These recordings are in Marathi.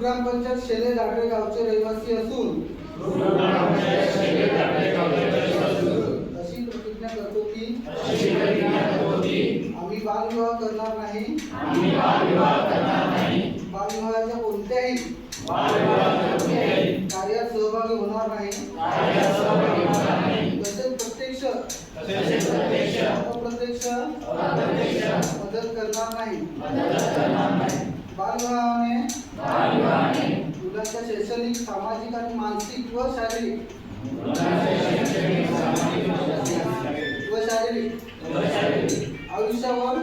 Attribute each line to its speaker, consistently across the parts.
Speaker 1: ग्रामपंचायत शेले दाडरे गावचे रहिवासी असून अशी प्रतिज्ञा करतो की आम्ही बालविवाह करणार नाही. बालविवाहाच्या कोणत्याही कार्यात सहभागी होणार नाही. तसेच प्रत्यक्ष अप्रत्यक्ष मदत करणार नाही. बालविवाहाने शैक्षणिक सामाजिक आणि मानसिक व शारीरिक. व शारीरिक. आयुष्यावर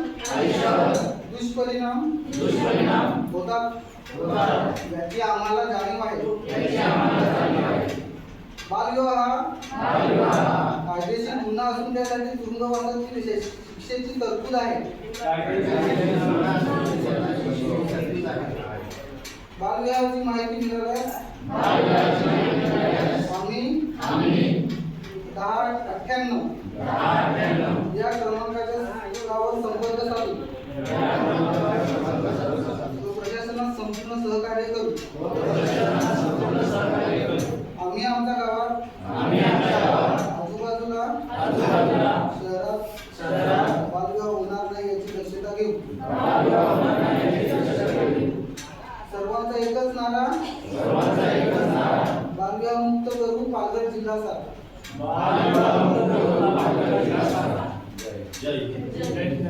Speaker 1: दुष्परिणाम. होतात. याची आम्हाला जाणीव आहे. बालविवाह. कायदेशीर गुन्हा असून त्यासाठी तुरुंगवासाची विशेष शिक्षेची तरतूद आहे. बालविवाहाची माहिती मिळाल्यास आम्ही दहा अठ्ठ्याण्णव. या क्रमांकाच्या संपर्क साधू. प्रशासनात संपूर्ण सहकार्य करू. आम्ही आमच्या गावात. आजूबाजूला. शहरात. बालविवाह होणार नाही याची दक्षता घेऊ. नारा बालविवाह मुक्त करू पालघर जिल्हा सात.
Speaker 2: जय. हिंद